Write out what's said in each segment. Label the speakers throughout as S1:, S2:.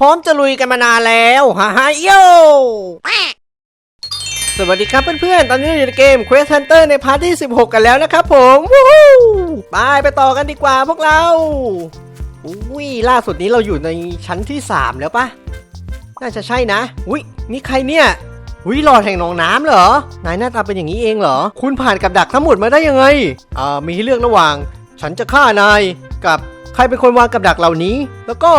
S1: พร้อมจะลุยกันมานานแล้วฮ่าฮ่าโยสวัสดีครับเพื่อนๆ ตอนนี้เราอยู่ในเกม Quest Hunter ในพาร์ทที่ 16 กันแล้วนะครับผมวู้ฮู้ไปไปต่อกันดีกว่าพวกเราอุ้ยล่าสุดนี้เราอยู่ในชั้นที่ 3 แล้วปะน่าจะใช่นะ อุ้ยนี่ใครเนี่ยอุ้ยหลอดแห่งหนองน้ำเหรอ นายหน้าตาเป็นอย่างนี้เองเหรอ คุณผ่านกับดักทั้งหมดมาได้ยังไงอ่ามีให้เลือกระหว่าง ฉันจะฆ่านายกับใครเป็นคนวางกับดักเหล่านี้ แล้วก็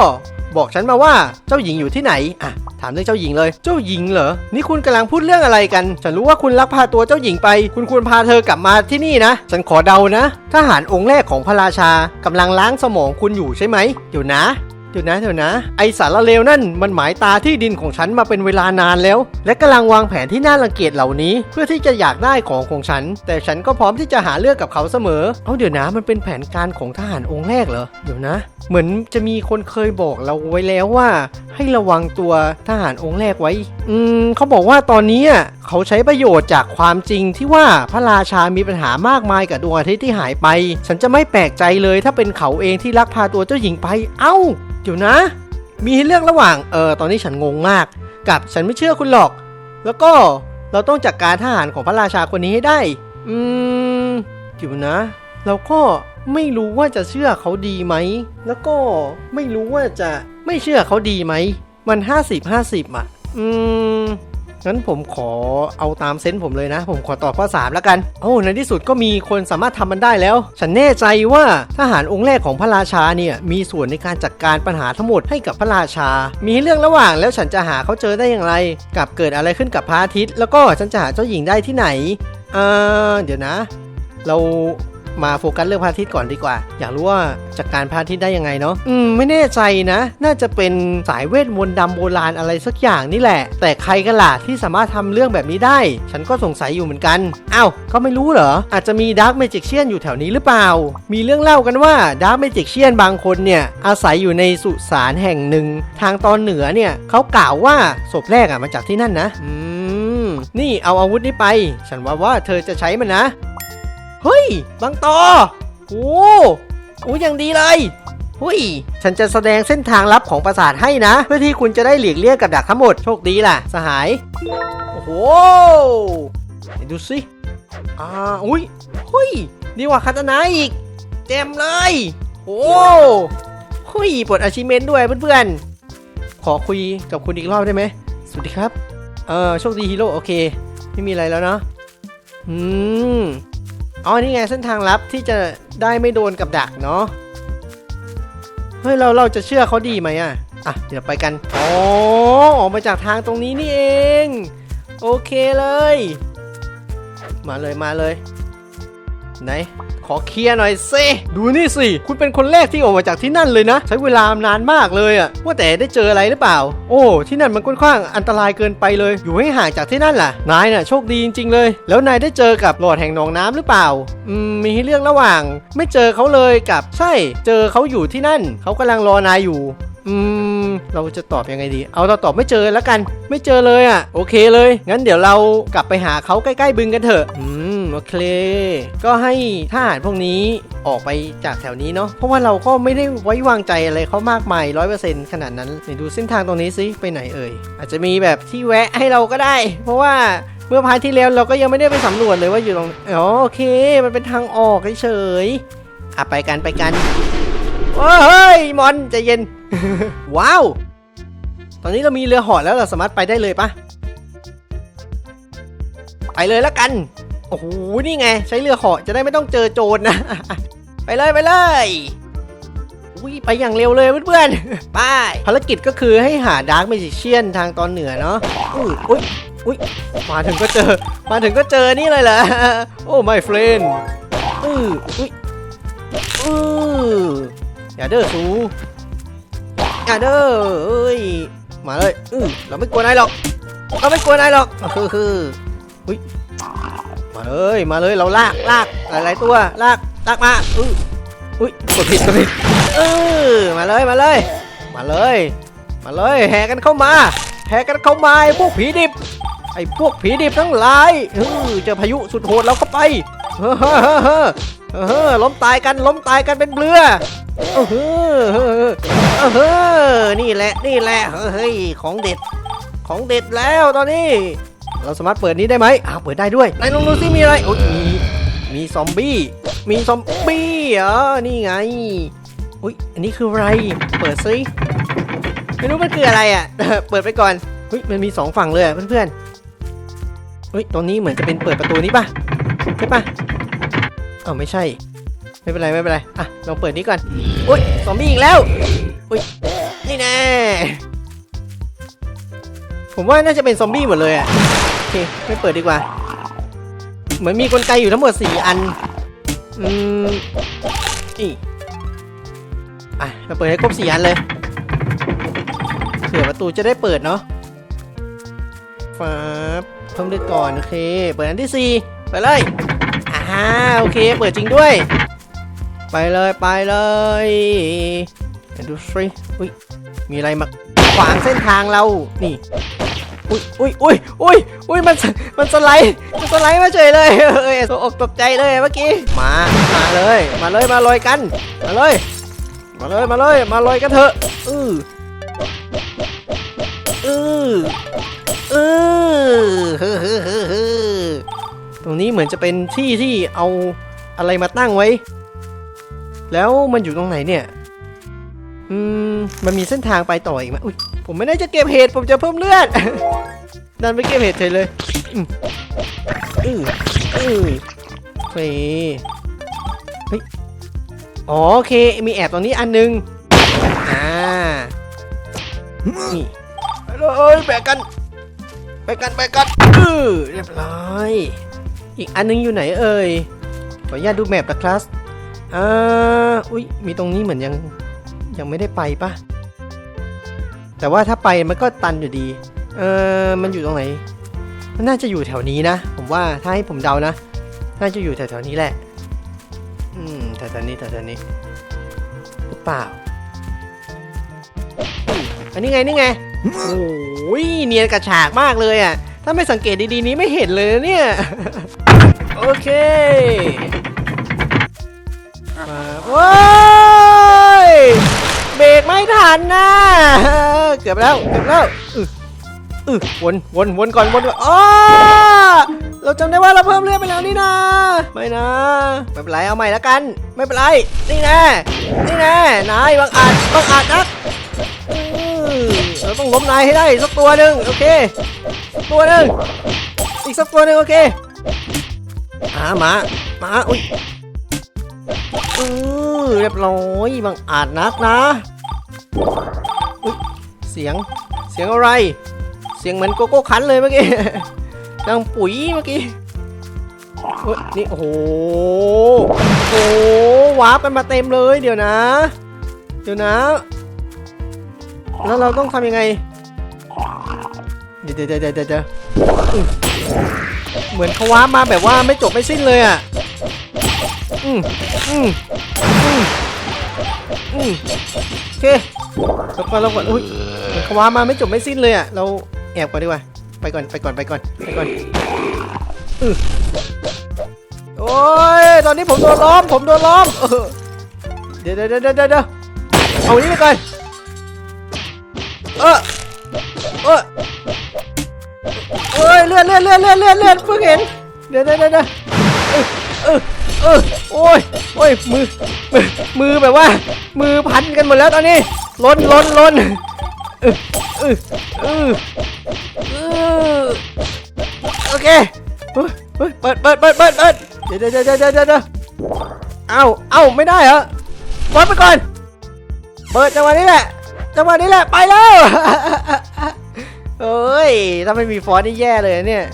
S1: บอกฉันมาว่าเจ้าหญิงอยู่ที่ไหนอะถามเรื่องเจ้าหญิงเลย เจ้าหญิงเหรอ นี่คุณกำลังพูดเรื่องอะไรกัน ฉันรู้ว่าคุณลักพาตัวเจ้าหญิงไป คุณควรพาเธอกลับมาที่นี่นะ ฉันขอเดานะ ทหารองค์แรกของพระราชากำลังล้างสมองคุณอยู่ใช่ไหมเดี๋ยวนะ ดี๋ยวนะเดี๋ยวนะ ไอสารเลวนั่นมันหมายตาที่ดินของฉันมาเป็นเวลานานแล้ว และกำลังวางแผนที่น่ารังเกียจเหล่านี้ เพื่อที่จะอยากได้ของของฉัน แต่ฉันก็พร้อมที่จะหาเรื่องกับเขาเสมอ เอาเดี๋ยวนะมันเป็นแผนการของทหารองค์แรกเหรอเดี๋ยวนะ เหมือนจะมีคนเคยบอกเราไว้แล้วว่า ให้ระวังตัวทหารองค์แรกไว้ อืมเขาบอกว่าตอนนี้อะเขาใช้ประโยชน์จากความจริงที่ว่าพระราชามีปัญหามากมายกับดวงอาทิตย์ที่หายไป ฉันจะไม่แปลกใจเลยถ้าเป็นเขาเองที่ลักพาตัวเจ้าหญิงไป เอ้าเดี๋ยวนะ มีให้เลือกระหว่างเออตอนนี้ฉันงงมาก กับฉันไม่เชื่อคุณหรอก แล้วก็เราต้องจัดกการทหารของพระราชาคนนี้ให้ได้ อืมเดี๋ยวนะ เราก็ไม่รู้ว่าจะเชื่อเขาดีไหม แล้วก็ไม่รู้ว่าจะไม่เชื่อเขาดีไหม มัน 50 50อะ อืม งั้นผมขอเอาตามเซนส์ผมเลยนะ ผมขอตอบข้อ 3 แล้วกันโอ้ในที่สุดก็มีคนสามารถทำมันได้แล้ว ฉันแน่ใจว่าทหารองค์แรกของพระราชาเนี่ยมีส่วนในการจัดการปัญหาทั้งหมดให้กับพระราชา มีเรื่องระหว่างแล้วฉันจะหาเขาเจอได้อย่างไร กับเกิดอะไรขึ้นกับพระอาทิตย์ แล้วก็ฉันจะหาเจ้าหญิงได้ที่ไหนเอ่อเดี๋ยวนะ เรา มาโฟกัสเรื่องพระอาทิตย์ก่อนดีกว่า อยากรู้ว่าจัดการพระอาทิตย์ได้ยังไงเนาะอืมไม่แน่ใจนะ น่าจะเป็นสายเวทมนต์ดำโบราณอะไรสักอย่างนี่แหละ แต่ใครกันล่ะที่สามารถทำเรื่องแบบนี้ได้ ฉันก็สงสัยอยู่เหมือนกันอ้าวก็ไม่รู้เหรอ อาจจะมีดาร์ m เมจิกเชียนอยู่แถวนี้หรือเปล่า มีเรื่องเล่ากันว่าดาร์ m เมจิกเชียนบางคนเนี่ยอาศัยอยู่ในสุสานแห่งหนึ่ง ทางตอนเหนือเนี่ยเขากล่าวว่าศพแรกอะมาจากที่นั่นนะอืมนี่เอาอาวุธนี้ไป ฉันว่าว่าเธอจะใช้มันนะ เฮ้ยบางตอโอ้โหอย่างดีเลยเฮ้ยฉันจะแสดงเส้นทางลับของปราสาทให้นะ เพื่อที่คุณจะได้หลีกเลี่ยงกับดักทั้งหมด โชคดีล่ะ สหาย โอ้โหไหนดูสิ อ่า อุ้ยเฮ้ยดีกว่าคาตนาอีก เต็มเลย โอ้เฮ้ยปลดอาชิเมนด้วยเพื่อนๆ ขอคุยกับคุณอีกรอบได้ไหม สวัสดีครับ เออโชคดีฮีโร่ โอเค ไม่มีอะไรแล้วเนาะ อืม อ๋อนี่ไงเส้นทางลับที่จะได้ไม่โดนกับดักเนาะเฮ้ยเราเราจะเชื่อเขาดีไหมอะอะเดี๋ยวไปกันอ๋อออกมาจากทางตรงนี้นี่เอง โอเคเลย มาเลยมาเลย ไหน ขอเคลียร์หน่อยสิดูนี่สิ คุณเป็นคนแรกที่ออกมาจากที่นั่นเลยนะ ใช้เวลานานมากเลยอะว่าแต่ได้เจออะไรหรือเปล่า โอ้ที่นั่นมันค่อนข้างอันตรายเกินไปเลย อยู่ให้ห่างจากที่นั่นล่ะ นายน่ะโชคดีจริงๆเลย แล้วนายได้เจอกับหลอดแห่งหนองน้ำหรือเปล่า อืมมีให้เลือกระหว่าง ไม่เจอเขาเลยกับใช่ เจอเขาอยู่ที่นั่น เขากำลังรอนายอยู่อืม เราจะตอบยังไงดี เอาเราตอบไม่เจอแล้วกัน ไม่เจอเลยอะ โอเคเลย งั้นเดี๋ยวเรากลับไปหาเขาใกล้ๆบึงกันเถอะ อืม โอเค ก็ให้ทหารพวกนี้ออกไปจากแถวนี้เนาะเพราะว่าเราก็ไม่ได้ไว้วางใจอะไรเขามากมายร้อยเปอร์เซ็นต์ขนาดนั้นไหนดูเส้นทางตรงนี้สิไปไหนเอ่ยอาจจะมีแบบที่แวะให้เราก็ได้ เพราะว่าเมื่อพาร์ทที่แล้วเราก็ยังไม่ได้ไปสำรวจเลยว่าอยู่ตรงอ๋อโอเค มันเป็นทางออกเฉยอะไปกันไปกันโอ้เฮ้ยมอนใจเย็น ว้าว ตอนนี้เรามีเรือหอแล้วเราสามารถไปได้เลยปะไปเลยแล้วกัน โอ้โห นี่ไง ใช้เรือเหอจะได้ไม่ต้องเจอโจรนะ ไปเลยไปเลยอุ้ยไปอย่างเร็วเลยเพื่อนๆ ไป ภารกิจก็คือให้หาดาร์ m เมจิเชียนทางตอนเหนือเนาะ อุ้ยอุ้ยอุ้ยมาถึงก็เจอ มาถึงก็เจอนี่เลยเหรอ โอ้ my friend อืออุ้ยอืออย่าเด้อสูอย่าเด้อเอ้ย มาเลย อือเราไม่กลัวนายหรอก เราไม่กลัวนายหรอกคือคืออุ้ย มาเลยมาเลยเราลากลากหลายๆตัวลากลากมาอุ้ยอุ้ยกดผิดกดผิดเออมาเลยมาเลย มาเลย มาเลยแห่กันเข้ามา แห่กันเข้ามาไอ้พวกผีดิบไอ้พวกผีดิบทั้งหลายเออเจอพายุสุดโหดเราเข้าไปเฮ้อเฮ้อเฮ้อเฮ้อเฮ้อล้มตายกันล้มตายกันเป็นเบือเออเฮ้อเฮ้อเฮ้อเฮ้อนี่แหละนี่แหละเฮ้ยของเด็ดของเด็ดแล้วตอนนี้ เราสามารถเปิดนี้ได้ไหมอ้าวเปิดได้ด้วยไหนลองดูซิมีอะไรโอ้ยมีมีซอมบี้มีซอมบี้เหรอนี่ไงอุ้ยอันนี้คืออะไรเปิดซิไม่รู้มันคืออะไรอะเปิดไปก่อนเฮ้ยมันมีสองฝั่งเลยอะเพื่อนๆเฮ้ยตรงนี้เหมือนจะเป็นเปิดประตูนี้ป่ะใช่ป่ะอ้าวไม่ใช่ ไม่เป็นไรไม่เป็นไรอะลองเปิดนี้ก่อนอุ้ยซอมบี้อีกแล้วอุ้ยนี่แน่ผมว่าน่าจะเป็นซอมบี้หมดเลยอะ เคไม่เปิดดีกว่า เหมือนมีกลไกอยู่ทั้งหมด 4 อัน อืมนี่อะเราเปิดให้ครบ4อันเลยเผื่อประตูจะได้เปิดเนาะฟ้าเพิ่มเลือดก่อนโอเค เปิดอันที่ 4 ไปเลยอ่าโอเค เปิดจริงด้วย ไปเลยไปเลยดูสิอุ้ยมีอะไรมาขวางเส้นทางเรา นี่ อุ้ยอุ้ยอุ้ยอุ้ยอุ้ยมันมันสไลด์มันสไลด์มาเฉยเลยเฮ้ยตกอกตกใจเลยเมื่อกี้มามาเลย มาเลยมาลอยกัน มาเลย มาเลยมาเลยมาลอยกันเถอะอืออืออือเฮ้เฮ้เฮ้เฮ้อตรงนี้เหมือนจะเป็นที่ที่เอาอะไรมาตั้งไว้ แล้วมันอยู่ตรงไหนเนี่ย อืม มันมีเส้นทางไปต่ออีกไหมอุ้ย ผมไม่ได้จะเก็บเห็ดผมจะเพิ่มเลือดดันไปเก็บเห็ดเฉยเลยอืออือโอเคเฮ้ยอ๋อโอเค มีแอบตรงนี้อันนึง อ่า นี่ไปเลยแบกกัน แบกกัน แบกกันอือเรียบร้อย อีกอันนึงอยู่ไหนเอ่ย ขออนุญาตดูแมปนะครับอ่า อุ้ยมีตรงนี้เหมือนยัง ยังไม่ได้ไปปะ แต่ว่าถ้าไปมันก็ตันอยู่ดี เออมันอยู่ตรงไหน มันน่าจะอยู่แถวนี้นะ ผมว่าถ้าให้ผมเดานะ น่าจะอยู่แถวๆนี้แหละ อืมแถวๆนี้แถวๆนี้หรือเปล่า อันนี้ไงนี่ไง โอ้ยเนียนกระฉากมากเลยอะ ถ้าไม่สังเกตดีๆนี้ไม่เห็นเลยนะเนี่ย โอเค มาโอ้ย เบรกไม่ทันนะเกือบแล้วเกือบแล้วอืออือวนวนวนก่อนวนก่อนอ๋อเราจำได้ว่าเราเพิ่มเลือดไปแล้วนี่นะไม่นะไม่เป็นไรเอาใหม่แล้วกัน ไม่เป็นไรนี่แน่นี่แน่นายบังอาจบังอาจนักอือเราต้องล้มนายให้ได้สักตัวหนึ่งโอเคสักตัวหนึ่งอีกสักตัวหนึ่งโอเคอามามาอุ้ย อือเรียบร้อยบังอาจนักนะเสียงเสียงอะไร เสียงเหมือนโกโก้คันเลยเมื่อกี้ดังปุ๋ยเมื่อกี้เฮ้ยนี่โอ้โหโอ้โหวาร์ปกันมาเต็มเลยเดี๋ยวนะ เดี๋ยวนะ แล้วเราต้องทำยังไงเดี๋ยวเดี๋ยวเดี๋ยวเดี๋ยวเดี๋ยวเหมือนเขาวาร์ปมาแบบว่าไม่จบไม่สิ้นเลยอะ อืมอืมอืมอืมโอเคลบก่อนลบก่อนอุ้ยขวามาไม่จบไม่สิ้นเลยอะ เราแอบก่อนดีกว่า ไปก่อน ไปก่อน ไปก่อน ไปก่อนอือโอ้ย ตอนนี้ผมโดนล้อม ผมโดนล้อม เดี๋ยวเดี๋ยวเดี๋ยวเดี๋ยวเอาอันนี้ไปก่อนเออเออเอ้ยเลื่อนเลื่อนเลื่อนเลื่อนเลื่อนเลื่อนเพิ่งเห็น เดี๋ยวเดี๋ยวเดี๋ยวเดี๋ยวเออ เออโอ้ยโอ้ยมือมือมือแบบว่า มือพันกันหมดแล้วตอนนี้ล้นล้นล้นเออเออเออโอเคเฮ้ยเปิดเปิดเปิดเปิดเปิดเดี๋ยวเดี๋ยวเดี๋ยวเดี๋ยวเดี๋ยวเดี๋ยวเอาเอาไม่ได้เหรอปล่อยไปก่อน เปิดจังหวะนี้แหละจังหวะนี้แหละไปแล้วเอ้ยถ้าไม่มีฟอนต์นี่แย่เลยเนี่ย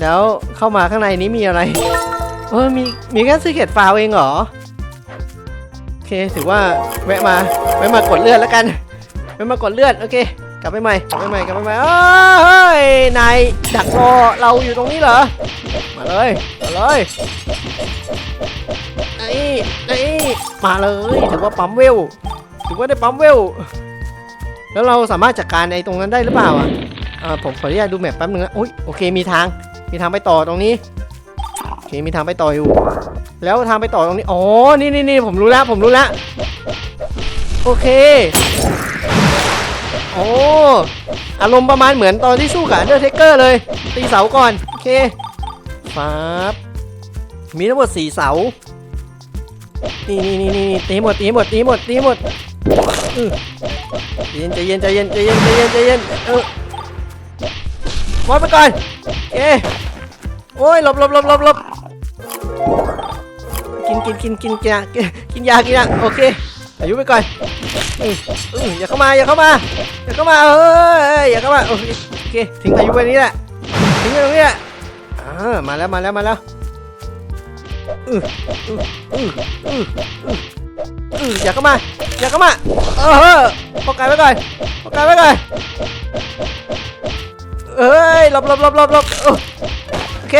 S1: แล้วเข้ามาข้างในนี้มีอะไร เออมีมีแค่ซีเกตฟาวเองเหรอ โอเคถือว่าแวะมาแวะมากดเลือดแล้วกันแวะมากดเลือดโอเค กลับไปใหม่กลับไปใหม่กลับไปใหม่เอ้ยเฮ้ยนายดักรอเราอยู่ตรงนี้เหรอ มาเลยมาเลยนี่นี่มาเลยถือว่าปั๊มเวลถือว่าได้ปั๊มเวลแล้วเราสามารถจัดการในตรงนั้นได้หรือเปล่าอะผมขออนุญาตดูแมปแป๊บนึงนะอุ้ยโอเคมีทางมีทางไปต่อตรงนี้ มีทางไปต่ออยู่ แล้วทางไปต่อตรงนี้ อ๋อ นี่นี่นี่ผมรู้แล้ว ผมรู้แล้ว โอเค โอ้อารมณ์ประมาณเหมือนตอนที่สู้กับเดอร์เทเกอร์เลย ตีเสาก่อน โอเคฟับมีทั้งหมดสี่เสา นี่นี่นี่นี่ตีหมด ตีหมด ตีหมด ตีหมดเย็นใจเย็นใจเย็นใจเย็นใจเย็นใจเย็นเออมอดไปก่อนโอเคโอ้ยหลบหลบหลบหลบหลบ กินกินกินกินกินยากินยากินยาโอเคอายุไปก่อนอย่าเข้ามาอย่าเข้ามาอย่าเข้ามาเอ้ยอย่าเข้ามาโอเคโอเคทิ้งอายุไว้นี้แหละทิ้งไว้ตรงนี้แหละอ่ามาแล้วมาแล้วมาแล้วอย่าเข้ามาอย่าเข้ามาเออป้องกันไว้ก่อนป้องกันไว้ก่อนเอ้ยหลบหลบหลบหลบหลบโอเค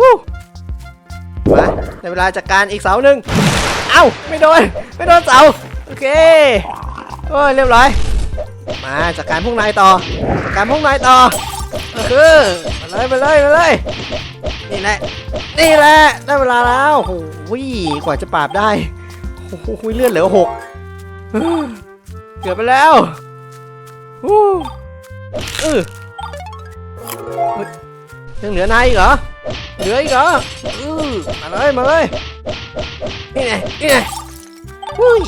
S1: วู้ มาในเวลาจัดการอีกเสาหนึ่งเอ้าไม่โดนไม่โดนเสาโอเคโอ้ยเรียบร้อย มาจัดการพวกนายต่อจัดการพวกนายต่อเออมาเลยมาเลยมาเลยนี่แหละนี่แหละได้เวลาแล้วโอ้โหกว่าจะปราบได้โอ้โหเลือดเหลือหกเกือบไปแล้วฮู้เออ ยังเหลือนายอีกเหรอ เหลืออีกเหรออือมาเลย มาเลย นี่ไงนี่ไงหุ้ย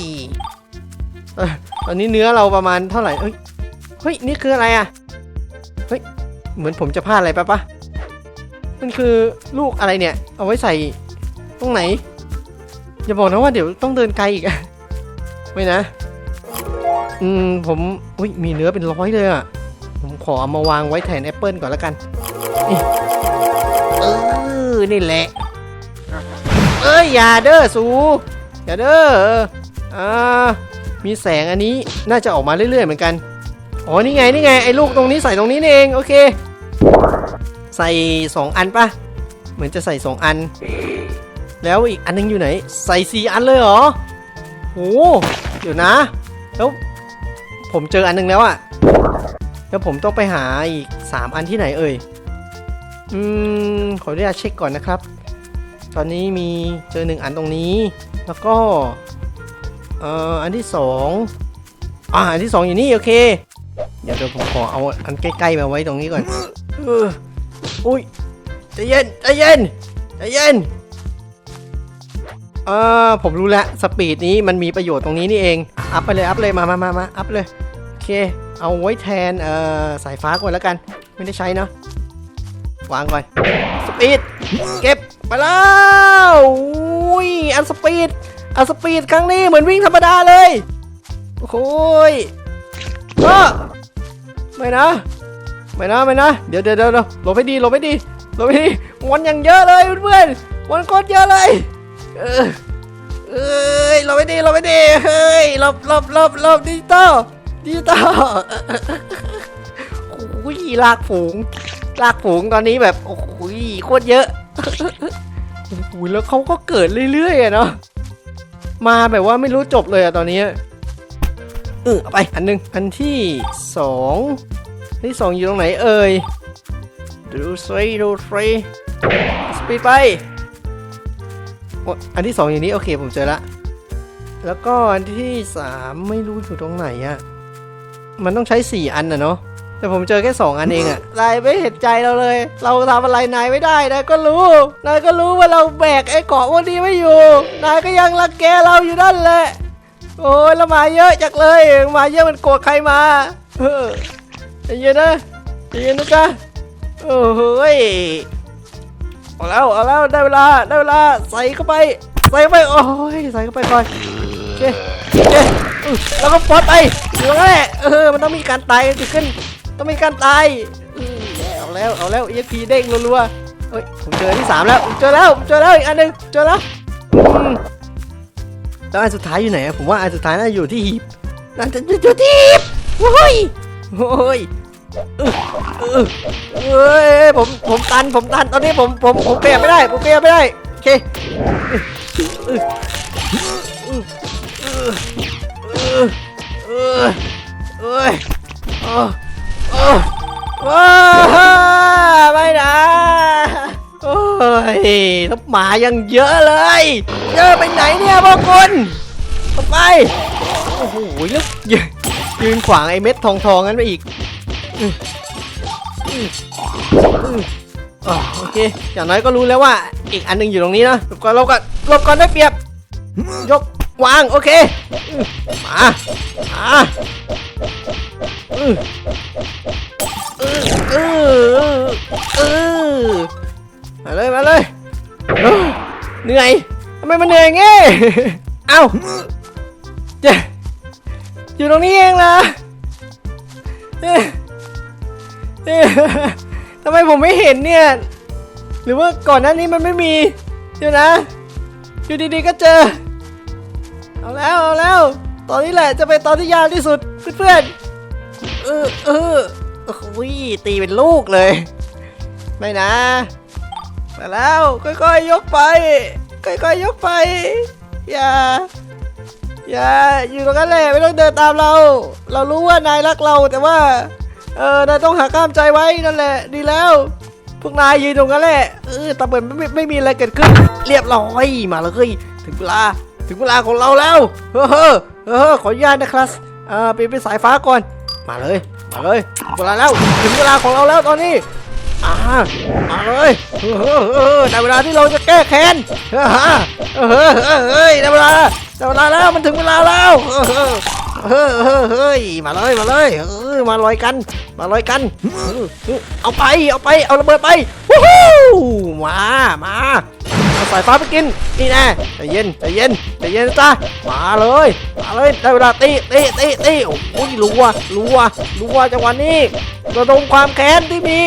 S1: เอ้ยตอนนี้เนื้อเราประมาณเท่าไหร่เอ้ย เฮ้ย นี่คืออะไรอะ เฮ้ย เหมือนผมจะพลาดอะไรปะปะมันคือลูกอะไรเนี่ย เอาไว้ใส่ตรงไหน อย่าบอกนะว่าเดี๋ยวต้องเดินไกลอีกอะไม่นะ อืม ผมอุ้ยมีเนื้อเป็นร้อยเลยอะ ผมขอเอามาวางไว้แทนแอปเปิลก่อนแล้วกันนี่เอ อนี่แหละ เอ้ยอย่าเด้อสูอย่าเด้ออ่ามีแสงอันนี้น่าจะออกมาเรื่อยๆเหมือนกันอ๋อนี่ไงนี่ไงไอ้ลูกตรงนี้ใส่ตรงนี้นี่เองโอเค ใส่สองอันปะเหมือนจะใส่สองอัน แล้วอีกอันนึงอยู่ไหน ใส่สี่อันเลยเหรอโหเดี๋ยวนะ แล้วผมเจออันนึงแล้วอะแล้วผมต้องไปหาอีกสามอันที่ไหนเอ่ย อืมขออนุญาตเช็คก่อนนะครับ ตอนนี้มีเจอหนึ่งอันตรงนี้ แล้วก็เอ่ออันที่สองอ่าอันที่สองอยู่นี่โอเค เดี๋ยวเดี๋ยวผมขอเอาอันใกล้ๆมาไว้ตรงนี้ก่อนเอออุ้ยใจเย็นใจเย็นใจเย็นเออผมรู้แล้วสปีดนี้มันมีประโยชน์ตรงนี้นี่เอง อัพไปเลยอัพเลยมามามามาอัพเลย โอเค เอาไว้แทนเอ่อสายฟ้าก่อนแล้วกัน ไม่ได้ใช้เนาะ วางก่อนสปีดเก็บไปแล้วอุ้ยอันสปีดอันสปีดครั้งนี้เหมือนวิ่งธรรมดาเลยโอ้ยก็ไม่นะ ไม่นะไม่นะ เดี๋ยวเดี๋ยวเดี๋ยวหลบให้ดีหลบให้ดีหลบให้ดีวันอย่างเยอะเลยเพื่อนๆวันโคตรเยอะเลยเออเอ้ยหลบไม่ดีหลบไม่ดีเฮ้ยหลบหลบหลบหลบดิจิตอลดิจิตอลโอ้ยลากฝูง ลากฝูงตอนนี้แบบโอ้ยโคตรเยอะโอ้โหแล้วเขาก็เกิดเรื่อยๆอะเนาะมาแบบว่าไม่รู้จบเลยอะตอนนี้เออเอาไปอันหนึงอันที่สองอันที่สองอยู่ตรงไหนเอ่ยดูซิดูซิสปีดไปอันที่สองอย่างนี้โอเคผมเจอละแล้วก็อันที่สามไม่รู้อยู่ตรงไหนอะมันต้องใช้สี่อันนะเนาะ แต่ผมเจอแค่สองอันเองอะนายไม่เห็นใจเราเลย เราทำอะไรนายไม่ได้นายก็รู้ นายก็รู้ว่าเราแบกไอ้เกาะพวกนี้ไม่อยู่ นายก็ยังรังแกเราอยู่นั่นแหละ โอ้ยแล้วมาเยอะจักเลย มาเยอะมันโกรธใครมา เออใจเย็นนะใจเย็นนะจ๊ะโอ้โหยเอาแล้วเอาแล้วได้เวลาได้เวลาใส่เข้าไป ใส่เข้าไปโอ้ยใส่เข้าไปก่อนโอเคโอเก้แล้วก็ปลดไปอยู่แล้วแหละเออมันต้องมีการตายเกิดขึ้น ต้องมีการตายเอาแล้วเอาแล้วเอ็กพีเด้งรัวๆเอ้ยผมเจอที่สามแล้วผมเจอแล้วผมเจอแล้วอีกอันหนึ่งเจอแล้วแล้วอันสุดท้ายอยู่ไหนผมว่าอันสุดท้ายน่าจะอยู่ที่หีบน่าจะอยู่ที่หีบโอ้ยโอ้ยเออเออเอ้ยผมผมตันผมตันตอนนี้ผมผมผมเปลี่ยนไม่ได้ผมเปลี่ยนไม่ได้โอเคเออเออเออเออ ว้าไม่นะโอ้ยทับหมายังเยอะเลยเยอะไปไหนเนี่ยพวกคุณไปโอ้โหแล้วยืนยืนขวางไอ้เม็ดทองทองนั้นไปอีกโอเค อย่างน้อยก็รู้แล้วว่าอีกอันหนึงอยู่ตรงนี้นะหลบก่อนหลบก่อนหลบก่อนได้เปรียบ ยก วาง โอเค มา มาอืออืออืออมาเลย มาเลยเหนื่อยทำไมมันเหนื่อยงี้เอ้าเจ๊อยู่ตรงนี้เองเหรอเอ๊ะเอ๊ะทำไมผมไม่เห็นเนี่ย หรือว่าก่อนหน้านี้มันไม่มี เดี๋ยวนะ อยู่ดีๆก็เจอ เอาแล้วเอาแล้ว ตอนนี้แหละจะเป็นตอนที่ยากที่สุดเพื่อนๆเออเออโอ้โหตีเป็นลูกเลย ไม่นะ มาแล้วค่อยๆยกไป ค่อยๆยกไป อย่า อย่าอยู่ตรงนั้นแหละไม่ต้องเดินตามเรา เรารู้ว่านายรักเราแต่ว่า เออนายต้องหาข้ามใจไว้นั่นแหละ ดีแล้วพวกนายยืนตรงนั้นแหละเออแต่เหมือนไม่ไม่มีอะไรเกิดขึ้น เรียบร้อยมาเลยถึงเวลา ถึงเวลาของเราแล้ว เฮ้อเฮ้อเฮ้อขออนุญาตนะครับเอ่าเปลี่ยนเป็นสายฟ้าก่อน มาเลย มาเลยถึงเวลาแล้ว ถึงเวลาของเราแล้วตอนนี้อ่ามาเลยเฮ้อเฮ้อเฮ้อได้เวลาที่เราจะแก้แค้นเฮ้อเฮ้อเฮ้อเฮ้อเฮ้ยได้เวลาได้เวลาแล้วมันถึงเวลาแล้วเฮ้อเฮ้อเฮ้อเฮ้ยมาเลยมาเลยเออมาลอยกัน มาลอยกัน เออเออเอาไปเอาไปเอาระเบิดไปวู้ฮู้มามา เอาสายฟ้าไปกิน นี่แน่ใจเย็นใจเย็นใจเย็นจ้ามาเลยมาเลยได้เวลาตีตีตีตีโอ้ยรัวรัวรัวจังหวะนี้ระดมความแค้นที่มี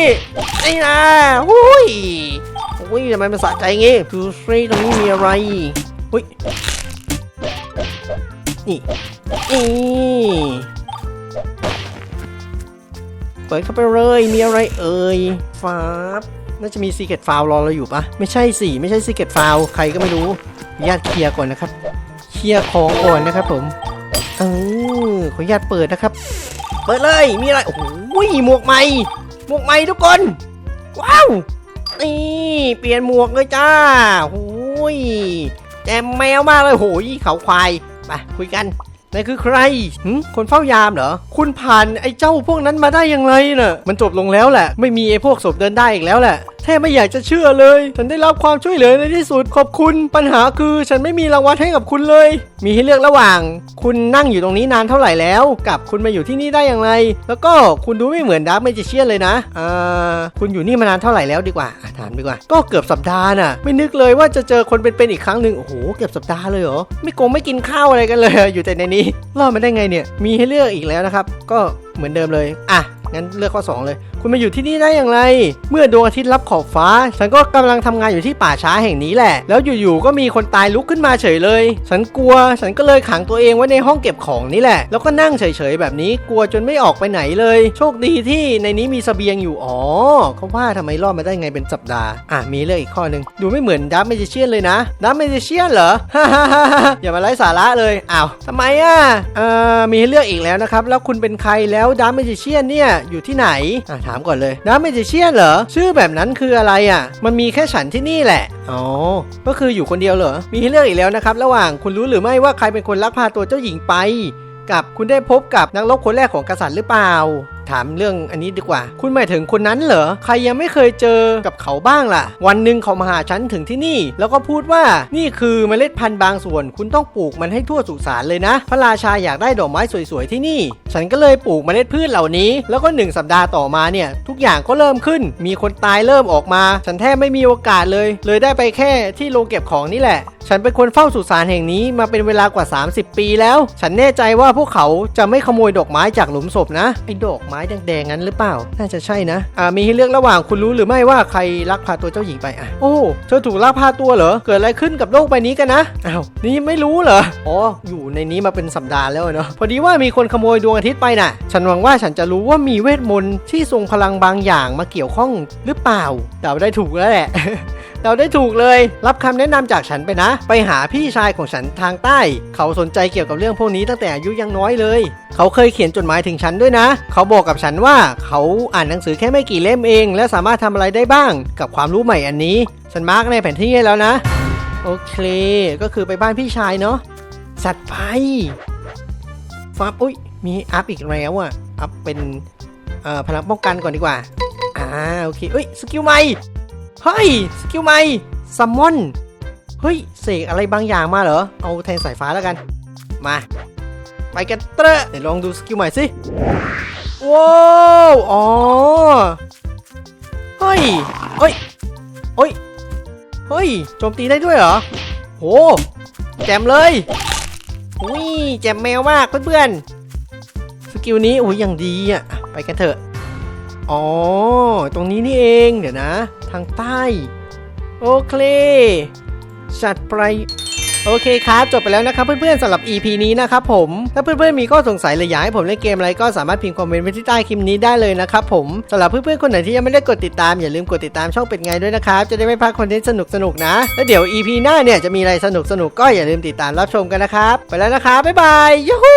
S1: นี่นะหุ้ยหุ้ยทำไมมันสะใจงี้ดูซิตรงนี้มีอะไรหุ้ยนี่นี่เปิดเข้าไปเลยมีอะไรเอ่ยฟ้า น่าจะมีซีเกตฟาวรอเราอยู่ปะไม่ใช่สิไม่ใช่ซีเกตฟาวใครก็ไม่รู้ญาติเคลียร์ก่อนนะครับ เคลียร์ของก่อนนะครับผมเออขออนุญาตเปิดนะครับ เปิดเลยมีอะไรโอ้โหหมวกใหม่หมวกใหม่ทุกคนว้าวนี่เปลี่ยนหมวกเลยจ้าโอ้ยแจมแมวมากเลยโหยเขาควายไปคุยกัน นายคือใครคนเฝ้ายามเหรอ คุณผ่านไอ้เจ้าพวกนั้นมาได้ยังไงน่ะ มันจบลงแล้วแหละ ไม่มีไอ้พวกศพเดินได้อีกแล้วแหละแทบไม่อยากจะเชื่อเลย ฉันได้รับความช่วยเหลือในที่สุดขอบคุณปัญหาคือฉันไม่มีรางวัลให้กับคุณเลย มีให้เลือกระหว่าง คุณนั่งอยู่ตรงนี้นานเท่าไหร่แล้ว กับคุณมาอยู่ที่นี่ได้อย่างไร แล้วก็คุณดูไม่เหมือนดาร์กเมจิเชียนเลยนะเอ่อคุณอยู่นี่มานานเท่าไหร่แล้วดีกว่าอะถามดีกว่า ก็เกือบสัปดาห์น่ะ ไม่นึกเลยว่าจะเจอคนเป็นๆอีกครั้งหนึ่งโอ้โหเกือบสัปดาห์เลยเหรอไม่โกงไม่กินข้าวอะไรกันเลย อยู่แต่ในนี้รอดมาได้ไงเนี่ยมีให้เลือกอีกแล้วนะครับ ก็เหมือนเดิมเลยอะ งั้นเลือกข้อ 2 เลย คุณมาอยู่ที่นี่ได้อย่างไร เมื่อดวงอาทิตย์รับขอบฟ้า ฉันก็กำลังทำงานอยู่ที่ป่าช้าแห่งนี้แหละ แล้วอยู่ๆก็มีคนตายลุกขึ้นมาเฉยเลย ฉันกลัว ฉันก็เลยขังตัวเองไว้ในห้องเก็บของนี่แหละ แล้วก็นั่งเฉยๆแบบนี้กลัวจนไม่ออกไปไหนเลย โชคดีที่ในนี้มีเสบียงอยู่อ๋อเขาว่าทำไมรอดมาได้ไงเป็นสัปดาห์อะมีเลือกอีกข้อหนึ่งดูไม่เหมือนดับเมจิเชียนเลยนะดับเมจิเชียนเหรออย่ามาไร้สาระเลยอ้าวทำไมอะเอ่อมีให้เลือกอีกแล้วนะครับแล้วคุณเป็นใครแล้วดับเมจิเชียนเนี่ยอยู่ที่ไหนอะถามก่อนเลยดาเมจิเชียนเหรอชื่อแบบนั้นคืออะไรอะ มันมีแค่ฉันที่นี่แหละอ๋อก็คืออยู่คนเดียวเหรอมีให้เลือกอีกแล้วนะครับ ระหว่างคุณรู้หรือไม่ว่าใครเป็นคนลักพาตัวเจ้าหญิงไป กับคุณได้พบกับนักรบคนแรกของกษัตริย์หรือเปล่า ถามเรื่องอันนี้ดีกว่า คุณหมายถึงคนนั้นเหรอ ใครยังไม่เคยเจอกับเขาบ้างล่ะ วันหนึ่งเขามาหาฉันถึงที่นี่ แล้วก็พูดว่านี่คือเมล็ดพันธุ์บางส่วน คุณต้องปลูกมันให้ทั่วสุสานเลยนะ พระราชาอยากได้ดอกไม้สวยๆที่นี่ ฉันก็เลยปลูกเมล็ดพืชเหล่านี้ แล้วก็หนึ่งสัปดาห์ต่อมาเนี่ย ทุกอย่างก็เริ่มขึ้น มีคนตายเริ่มออกมา ฉันแทบไม่มีโอกาสเลย เลยได้ไปแค่ที่โรงเก็บของนี่แหละฉันเป็นคนเฝ้าสุสานแห่งนี้มาเป็นเวลากว่า 30 ปีแล้ว ฉันแน่ใจว่าพวกเขาจะไม่ขโมยดอกไม้จากหลุมศพนะ ไอ้ดอกไม้แดงๆงั้นหรือเปล่า น่าจะใช่นะ อ่า มีให้เลือกระหว่างคุณรู้หรือไม่ว่าใครลักพาตัวเจ้าหญิงไป อะ โอ้ เธอถูกลักพาตัวเหรอ เกิดอะไรขึ้นกับโลกใบนี้กันนะ อ้าว นี่ไม่รู้เหรอ อ๋อ อยู่ในนี้มาเป็นสัปดาห์แล้วเนาะ พอดีว่ามีคนขโมยดวงอาทิตย์ไปน่ะ ฉันหวังว่าฉันจะรู้ว่ามีเวทมนต์ที่ทรงพลังบางอย่างมาเกี่ยวข้องหรือเปล่า เดาได้ถูกแล้วแหละ เราได้ถูกเลย รับคำแนะนำจากฉันไปนะ ไปหาพี่ชายของฉันทางใต้ เขาสนใจเกี่ยวกับเรื่องพวกนี้ตั้งแต่อายุยังน้อยเลย เขาเคยเขียนจดหมายถึงฉันด้วยนะ เขาบอกกับฉันว่าเขาอ่านหนังสือแค่ไม่กี่เล่มเอง และสามารถทำอะไรได้บ้าง กับความรู้ใหม่อันนี้ ฉันมาร์กในแผนที่ให้แล้วนะ โอเค ก็คือไปบ้านพี่ชายเนาะ สัตว์ไปฟับอุ้ย มีอัพอีกแล้วอะอัพเป็นเอ่อพลังป้องกันก่อนดีกว่า อ่า โอเคเอ้ย สกิลใหม่ เฮ้ย สกิลใหม่ซัมมอน เฮ้ย เสกอะไรบางอย่างมาเหรอ เอาแทนสายฟ้าแล้วกัน มา ไปกันเตอะเดี๋ยวลองดูสกิลใหม่สิ ว้าวอ๋อ เฮ้ย เฮ้ย เฮ้ย เฮ้ย โจมตีได้ด้วยเหรอ โห แจมเลยอุ้ยแจมแมวมากเพื่อนๆ สกิลนี้อุ้ยอย่างดีอะ ไปกันเถอะ อ๋อ ตรงนี้นี่เองเดี๋ยวนะ ทางใต้ โอเคจัดไปโอเคครับ จบไปแล้วนะครับเพื่อนๆสำหรับ EP นี้นะครับผม ถ้าเพื่อนๆมีข้อสงสัยหรืออยากให้ผมเล่นเกมอะไรก็สามารถพิมพ์คอมเมนต์ไว้ที่ใต้คลิปนี้ได้เลยนะครับผมสำหรับเพื่อนๆคนไหนที่ยังไม่ได้กดติดตามอย่าลืมกดติดตามช่องเป็ดไงด้วยนะครับจะได้ไม่พลาดคอนเทนต์สนุกๆนะ แล้วเดี๋ยว EP หน้าเนี่ยจะมีอะไรสนุกๆก็อย่าลืมติดตามรับชมกันนะครับไปแล้วนะครับบ๊ายบายยูฮู